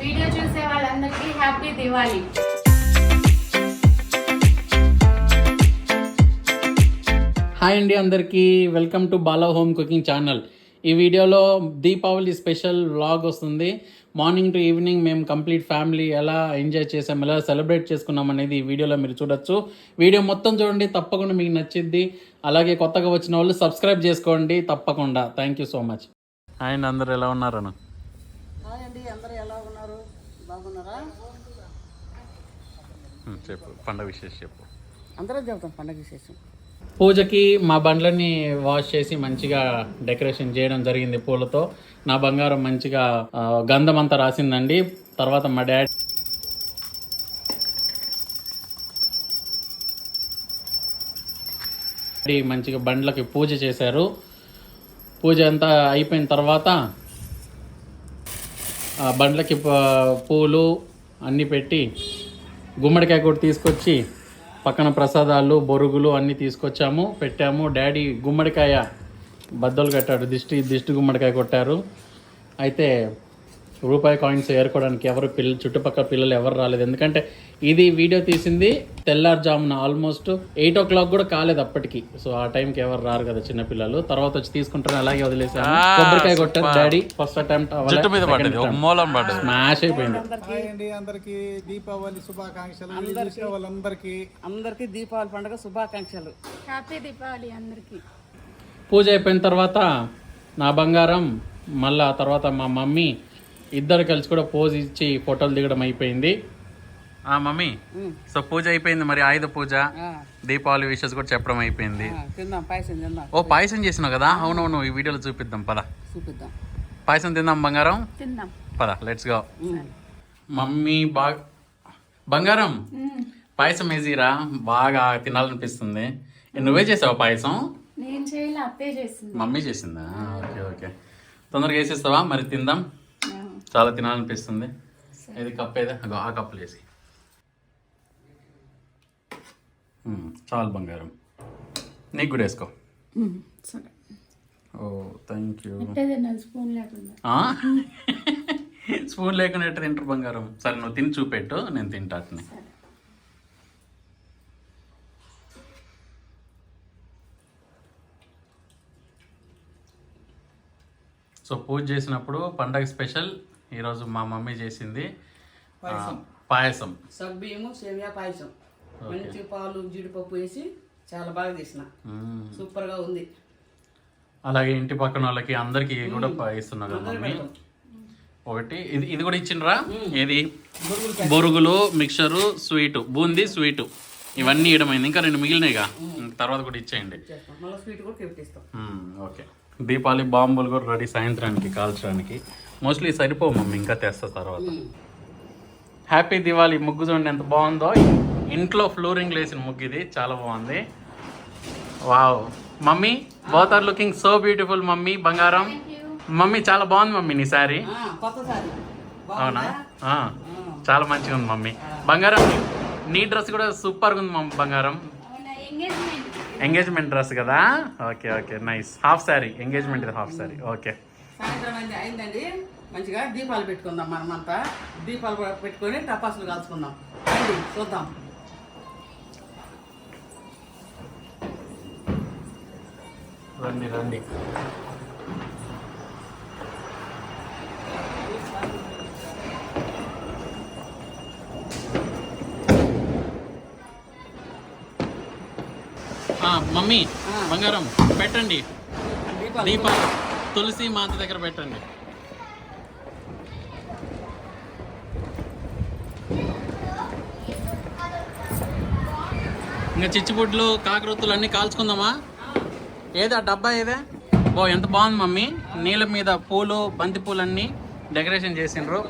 Video చూసే వాళ్ళందరికీ happy Diwali. Hi అండి అందరికీ. Welcome to Bala home cooking channel. ఈ వీడియోలో దీపావళి స్పెషల్ వ్లాగ్ వస్తుంది. మార్నింగ్ టు ఈవినింగ్ మేము కంప్లీట్ ఫ్యామిలీ ఎలా ఎంజాయ్ చేసాం ఎలా సెలబ్రేట్ చేసుకున్నాం అనేది ఈ వీడియోలో మీరు చూడొచ్చు. వీడియో మొత్తం చూడండి తప్పకుండా మీకు నచ్చిద్ది. అలాగే కొత్తగా వచ్చిన వాళ్ళు సబ్స్క్రైబ్ చేసుకోండి తప్పకుండా. Thank you so much hi అండి అందరు ఎలా ఉన్నారను అండి అందరూ ఎలా ఉన్నారు? బాగున్నారా? చెప్పు పండగ విశేషం చెప్పు. అందరం చెబుతాం పండగ విశేషం. పూజకి మా బండ్లని వాష్ చేసి మంచిగా డెకరేషన్ చేయడం జరిగింది పూలతో. నా బంగారం మంచిగా గంధం అంతా రాసిందండి. తర్వాత మా డాడీ మంచిగా బండ్లకి పూజ చేశారు. పూజ అంతా అయిపోయిన తర్వాత బండ్లకి పూలు అన్నీ పెట్టి గుమ్మడికాయ కూడా తీసుకొచ్చి పక్కన ప్రసాదాలు బొరుగులు అన్నీ తీసుకొచ్చాము పెట్టాము. డాడీ గుమ్మడికాయ బద్దలు కట్టాడు. దిష్టి దిష్టి గుమ్మడికాయ కొట్టారు. అయితే రూపాయి కాయిన్స్ ఏరుకోవడానికి ఎవరు పిల్ల చుట్టుపక్కల పిల్లలు ఎవరు రాలేదు. ఎందుకంటే ఇది వీడియో తీసింది తెల్లారుజామున ఆల్మోస్ట్ ఎయిట్ ఓ క్లాక్ కూడా కాలేదు అప్పటికి. సో ఆ టైంకి ఎవరు రారు కదా చిన్న పిల్లలు. తర్వాత వచ్చి తీసుకుంటారు అలాగే వదిలేసాను. కొబ్బరికాయ కొట్టారు డాడీ. ఫస్ట్ అటెంప్ట్ స్మాష్ అయిపోయింది. అందరికి దీపావళి శుభాకాంక్షలు. అందరికీ దీపావళి పండుగ శుభాకాంక్షలు. హ్యాపీ దీపావళి అందరికీ. పూజ అయిపోయిన తర్వాత నా బంగారం మళ్ళా ఆ తర్వాత మా మమ్మీ ఇద్దరు కలిసి కూడా పోజ్ ఇచ్చి ఫోటోలు దిగడం అయిపోయింది. ఆ మమ్మీ. సో పూజ అయిపోయింది మరి ఆయుధ పూజ దీపావళి విషెస్ కూడా చెప్పడం అయిపోయింది. ఆ, తిందాం పాయసం తిందాం. ఓ పాయసం చేసినావు కదా? అవునవును ఈ వీడియోలో చూపిద్దాం పద. చూపిద్దాం. పాయసం తిందాం బంగారం? తిందాం. పద లెట్స్ గో. మమ్మీ బాగా బంగారం? పాయసం ఈజీరా? బాగా తినాలనిపిస్తుంది. నువ్వే చేసావా పాయసం? నేను చేయాలి అత్తే చేసింది. మమ్మీ చేసిందా? Okay okay. తొందరగా వేసేస్తావా? మరి తిందాం. చాలా తినాలనిపిస్తుంది. ఇది కప్ ఏదో ఆ కప్పులు వేసి చాలు బంగారం. నీకు కూడా వేసుకో. సరే. Oh thank you. స్పూన్ లేకుండా. స్పూన్ లేకుండా ఎట్ట తింటారు బంగారం? సరే నువ్వు తిని చూపెట్టు నేను తింటా అట్నే. సో పూజ చేసినప్పుడు పండగ స్పెషల్ ఈరోజు మా మమ్మీ చేసింది పాయసం. సబ్బియ్యము సేమియా పాయసం. మంచి పాలు జీడిపప్పు వేసి చాలా బాగా చేసిన. మ్మ్. సూపర్గా ఉంది. అలాగే ఇంటి పక్కన వాళ్ళకి అందరికి కూడా ఇస్తున్నారు కదా మమ్మీ? ఒకటి ఇది ఇది కూడా ఇచ్చిండ్రా? ఏది? బొరుగులు మిక్చరు స్వీటు. బూందీ స్వీటు. ఇవన్నీ ఇవ్వడమైంది. ఇంకా రెండు మిగిలినాయిగా. తర్వాత కూడా ఇచ్చేయండి. ఓకే. దీపావళి బాంబులు కూడా రెడీ సాయంత్రానికి కాల్చడానికి. మోస్ట్లీ సరిపోవు మమ్మీ. ఇంకా తెస్తా తర్వాత. హ్యాపీ దివాళీ ముగ్గు చూడండి ఎంత బాగుందో. ఇంట్లో ఫ్లోరింగ్ వేసిన ముగ్గు ఇది. చాలా బాగుంది. Wow mummy both are looking so beautiful mummy. బంగారం. మమ్మీ చాలా బాగుంది మమ్మీ నీ శారీ. ఆ, కొత్త సారి అవునా? ఆ, చాలా మంచిగా ఉంది మమ్మీ. బంగారం నీ- డ్రెస్ కూడా సూపర్గా ఉంది మమ్మీ బంగారం. ఎంగేజ్మెంట్ డ్రెస్ కదా? Okay okay nice half sari. Engagement ఇది హాఫ్ శారీ. ఓకే సాయంత్రం అయింది అయిందండి. మంచిగా దీపాలు పెట్టుకుందాం మనమంతా. దీపాలు కూడా పెట్టుకొని టపాసులు కాల్చుకుందాం. రండి చూద్దాం. రండి రండి. ఆ, మమ్మీ బంగారం పెట్టండి. దీపాలు. దీపాలు. తులసి మాంత దగ్గర పెట్టండి. ఇంకా చిచ్చుబుడ్లు కాకరొత్తులు అన్నీ కాల్చుకుందామా? ఏదా ఆ డబ్బా ఏదే? ఓ ఎంత బాగుంది మమ్మీ. నీళ్ళ మీద పూలు బంతి పూలు అన్నీ డెకరేషన్ చేసిండ్రు.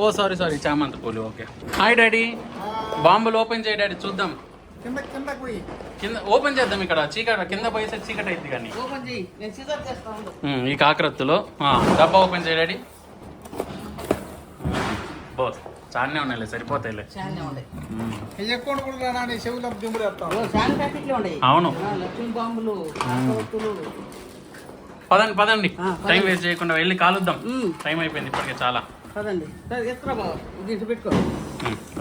ఓ సారీ సారీ చామంతి పూలు ఓకే. Hi daddy. బాంబులు ఓపెన్ చేయ డాడీ. చూద్దాం. కింద కిందకు పోయి. కింద ఓపెన్ చేద్దాం ఇక్కడ. చీకట కింద పోయేసరి చీకటి అయింది కానీ. ఓపెన్ చేయి నేను సీజర్ చేస్తా ఉండు. ఉమ్, ఈ కాకరత్తులో. డబ్బా ఓపెన్ చేయ డాడీ. బోస్ చాలానే ఉన్నాయిలే సరిపోతాయిలే. అవును. పదండి పదండి. టైం వేస్ట్ చేయకుండా వెళ్ళి కాలుద్దాం. టైం అయిపోయింది ఇప్పటికే చాలా.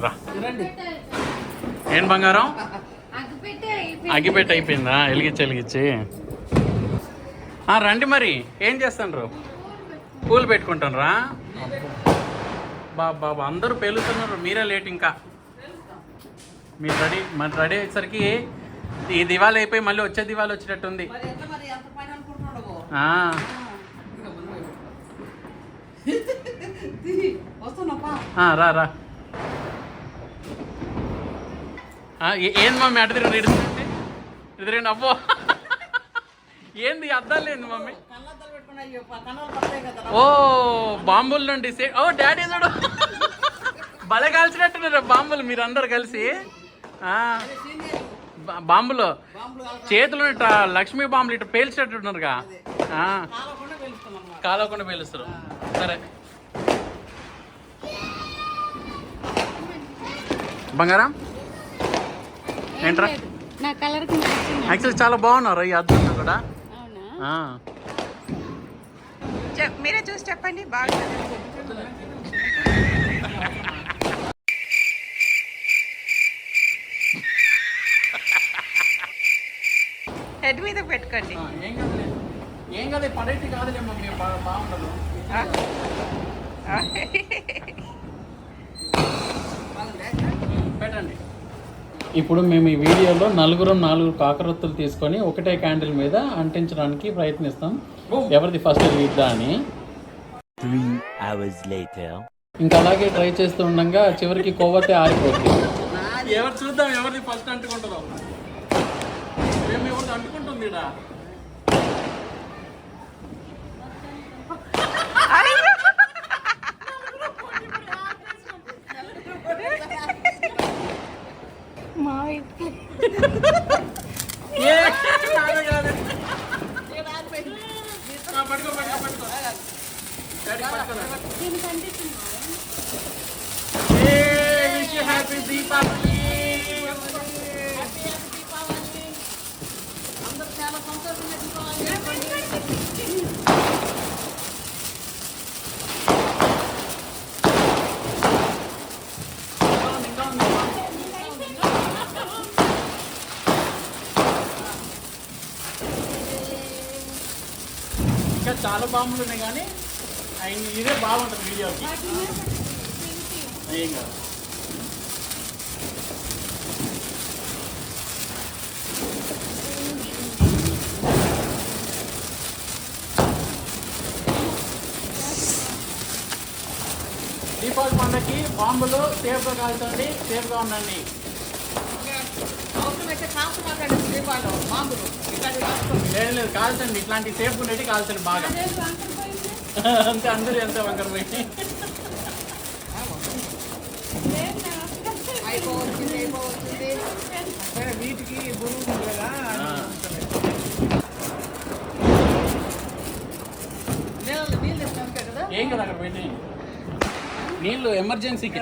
రా. రండి. ఏం బంగారం? అగ్గిపెట్టే అయిపోయిందా? వెలిగించి వెలిగించి రండి మరి. ఏం చేస్తాండ్రు? పూలు పెట్టుకుంటారా బాబా బాబా అందరూ పేలుతున్నారు. మీరే లేట్ ఇంకా. మీరు రెడీ మరి రెడీ అయ్యేసరికి ఈ దివాళీ అయిపోయి మళ్ళీ వచ్చే దివాళీ ఆ, రా రా. ఏంది మమ్మీ అటు తిరిగి? ఎదురండి అబ్బో ఏంది అద్దాలు ఏంది మమ్మీ? ఓ బాంబుల నుండి సే ఓ డాడీ చూడు భలే కాల్చినట్టున్నారు బాంబులు మీరు అందరు కలిసి బాంబులు. చేతులు ఇట్లా లక్ష్మీ బాంబులు ఇట్లా పేల్చినట్టున్నారుగా. కాలకుండా పేలుస్తారు. సరే. బంగారం? ఏంట్రా? నా కలర్ యాక్చువల్లీ చాలా బాగున్నారు ఈ అద్దంలో కూడా. అవునా? ఆ. చెప్ మీరే చూసి చెప్పండి బాగా హెడ్ మీద పెట్టుకోండి. ఏం కదలే. ఏం కదా పడేటి కాదులే మమ్మీ బా- బాగుండదు ఆ? ఆ? పెట్టండి ఇప్పుడు మేము ఈ వీడియోలో నలుగురు నాలుగు కాకరొత్తులు తీసుకొని ఒకటే క్యాండిల్ మీద అంటించడానికి ప్రయత్నిస్తాం. ఎవరిది ఫస్ట్ వెలిగిద్దా అని. Three hours later. ఇంకా అలాగే ట్రై చేస్తూ ఉండగా చివరికి కొవ్వతే ఆరిపోద్ది. ఎవరు చూద్దాం ఎవరిది ఫస్ట్ మేము ఎవరిది అంటుకుంటుంది ఈడ. ఏ, కాదు, కాదు. ఆ, పట్టుకో, పట్టుకో, పట్టుకో. డాడీ, పట్టుకోరా. ఏ, wish you happy దీపావళి. అందరూ చాలా సంతోషంగా దీపావళి ఇంకా చాలా బాంబులు ఉన్నాయి కానీ ఆయన ఇదే బాగుంటుంది వీడియోకి. ఏం కాదు దీపావళి పండగకి బాంబులు సేఫ్గా కాల్చండి సేఫ్గా ఉండండి. లేదు లేదు కాల్చండి. ఇట్లాంటి సేఫ్ ఉండేవి కాల్చండి బాగా. అంతే అందరూ ఎంత వంకర పోయి వీటికి ఇస్తాం కదా ఏం కదా అక్కడ పెట్టి నీళ్ళు ఎమర్జెన్సీకి.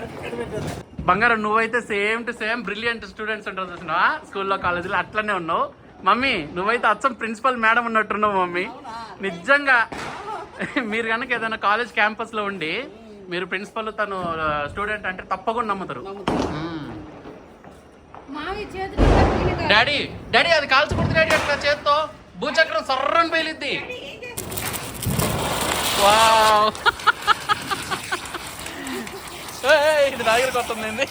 బంగారం నువ్వైతే same to same brilliant students ఉంటారు చూసినావా? స్కూల్లో కాలేజీలో అట్లనే ఉన్నావు. మమ్మీ నువ్వైతే అచ్చం ప్రిన్సిపల్ మేడం ఉన్నట్టున్నావు మమ్మీ. నిజంగా మీరు కనుక ఏదైనా కాలేజ్ క్యాంపస్లో ఉండి మీరు ప్రిన్సిపల్ తను స్టూడెంట్ అంటే తప్పకుండా నమ్ముతారు. డాడీ డాడీ అది కాల్చకూడదు డాడీ అట్లా చేత్తో. భూచక్రం సర్రని పేలిద్ది. వావ్ ఏయ్, ఇది నా దగ్గరకు వస్తుంది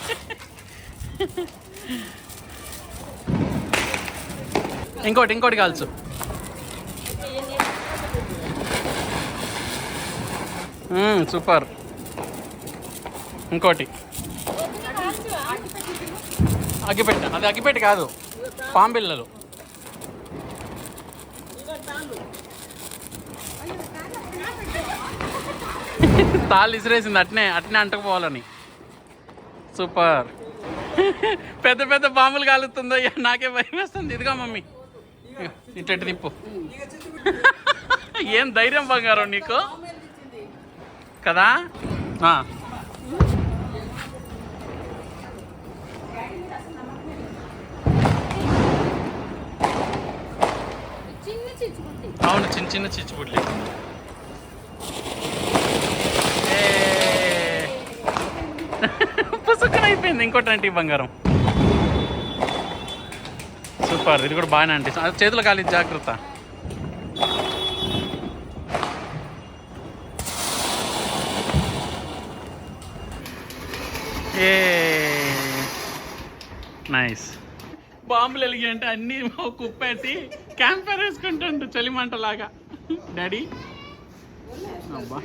ఇంకోటి ఇంకోటి కాల్చు. సూపర్. ఇంకోటి. అగ్గిపెట్ట అది అగ్గిపెట్టి కాదు పాంబిల్లలు తాళ్ళు ఇసిరేసింది అట్నే అట్నే అంటకపోవాలని. సూపర్. పెద్ద పెద్ద బాంబులు కాలుతుందో అయ్యా నాకే భయం వేస్తుంది. ఇదిగా మమ్మీ. ఇటు తిప్పు. ఏం ధైర్యం బంగారం నీకు? కదా? అవును చిన్న చిన్న చిచ్చుపుడ్లు ఏ అయిపోయింది ఇంకోటి అంటే బంగారం. సూపర్ ఇది కూడా బాగానే అనిపిస్తుంది అది చేతులు కాలి జాగ్రత్త. ఏ. నైస్ బాంబులు వెలిగి అంటే అన్ని కుప్పెట్టి క్యాంప్ ఫైర్ వేసుకుంటుంటు చలిమంటలాగా. డాడీ అబ్బా.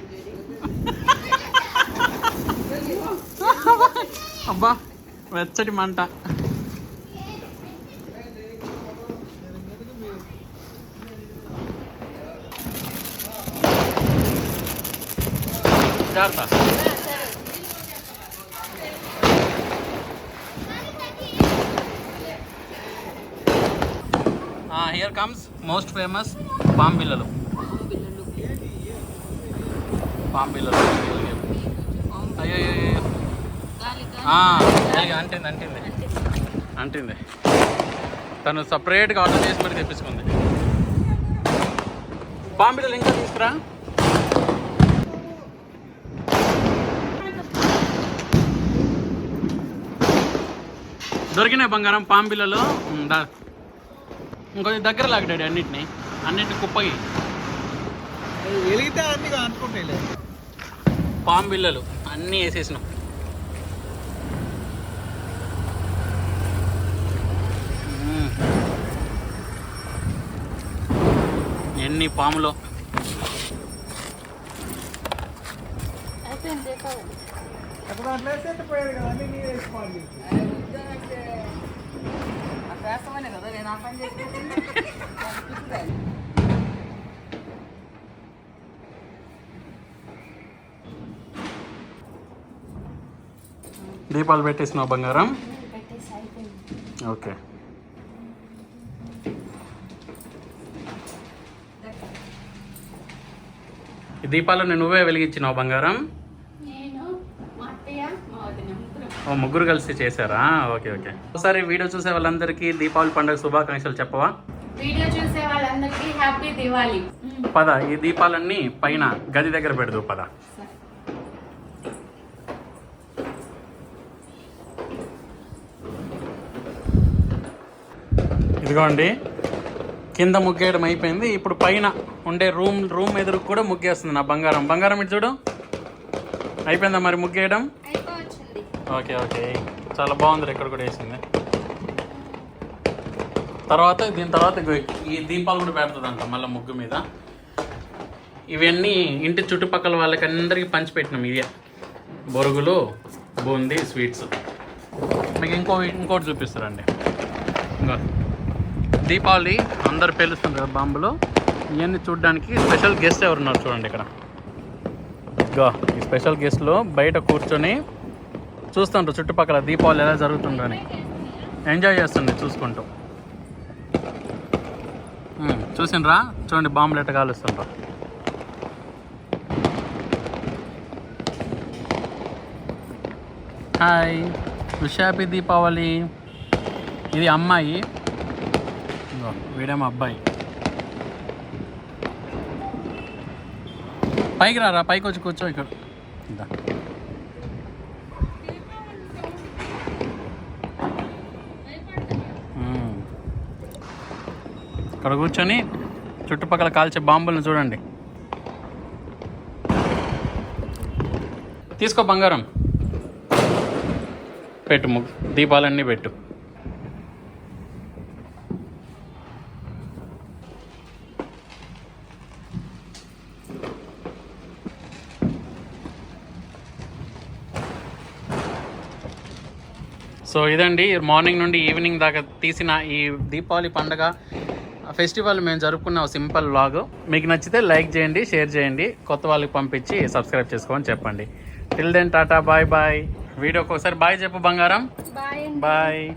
అబ్బా వెచ్చటి మంట. జాగ్రత్త. హియర్ కమ్స్ మోస్ట్ ఫేమస్ పాంబిల్లలు పాంబిల్లలు అంటింది అంటింది. అంటింది. తను సపరేట్గా ఆర్డర్ చేసి మరి తెప్పించుకుంది. పాంబిల్లలు ఇంకా తీసుకురా. దొరికినాయి బంగారం పాంబిల్లలో ఉమ్, దా. ఇంకొంచెం దగ్గర లాగడాడు అన్నిటిని. అన్నిటిని కుప్పగి వెలిగితే అన్ని అనుకుంటాయి పాంబిల్లలు అన్నీ వేసేసినాం ఉమ్. ఎన్ని పాములో అయిపోయింది దీపావళి అప్పుడు అట్లా వేస్తే పోయేది కదా అన్ని నీరు వేసుకోవాలి అట్లా వేస్తామనే కదా నేను ఆ పని చేసి దీపాలు పెట్టేసినావు బంగారం? ఓకే. దీపాలను నువ్వే వెలిగించినావు బంగారం? ఓ ముగ్గురు కలిసి చేశారా? Okay okay. ఒకసారి వీడియో చూసే వాళ్ళందరికీ దీపావళి పండుగ శుభాకాంక్షలు చెప్పవా? వీడియో చూసే వాళ్ళందరికీ హ్యాపీ దివాళీ. పద ఈ దీపాలన్నీ పైన గది దగ్గర పెడదు పద. ఇదిగోండి. కింద ముగ్గేయడం అయిపోయింది. ఇప్పుడు పైన ఉండే రూమ్ రూమ్ ఎదురు కూడా ముగ్గేస్తుంది నా బంగారం. బంగారం ఇటు చూడు. అయిపోయిందా మరి ముగ్గేయడం? Okay okay. చాలా బాగుంది ఇక్కడ కూడా వేసింది. తర్వాత దీని తర్వాత ఈ దీపాలు కూడా పెడుతుందంట మళ్ళీ ముగ్గు మీద. ఇవన్నీ ఇంటి చుట్టుపక్కల వాళ్ళకి అందరికీ పంచిపెట్టినాం ఇదే బొరుగులు బూందీ స్వీట్స్. మీకు ఇంకో ఇంకోటి చూపిస్తారండి. ఇంకో. దీపావళి అందరు పేలుస్తుంది కదా బాంబులు. ఇవన్నీ చూడడానికి స్పెషల్ గెస్ట్ ఎవరు ఉన్నారు చూడండి ఇక్కడ. ఇగో ఈ స్పెషల్ గెస్ట్లు బయట కూర్చొని చూస్తుంటారు చుట్టుపక్కల దీపావళి ఎలా జరుగుతుందని ఎంజాయ్ చేస్తుంది చూసుకుంటూ. మ్మ్. చూసిండ్రా? చూడండి బాంబులు ఎట్ట కాలుస్తుండ్రా. Hi wish Deepavali. ఇది అమ్మాయి. వీడే మా అబ్బాయి. పైకి రారా? పైకి వచ్చి కూర్చో ఇక్కడ. ఇక్కడ కూర్చొని చుట్టుపక్కల కాల్చే బాంబులను చూడండి. తీసుకో బంగారం. పెట్టు దీపాలన్నీ పెట్టు. సో ఇదండి మార్నింగ్ నుండి ఈవినింగ్ దాకా తీసిన ఈ దీపావళి పండగ. ఫెస్టివల్ మేము జరుపుకున్న సింపుల్ వ్లాగ్ మీకు నచ్చితే లైక్ చేయండి షేర్ చేయండి కొత్త వాళ్ళకి పంపించి సబ్స్క్రైబ్ చేసుకోమని చెప్పండి. Till then tata bye bye. వీడియోకి ఒకసారి బాయ్ చెప్పు బంగారం. బాయ్.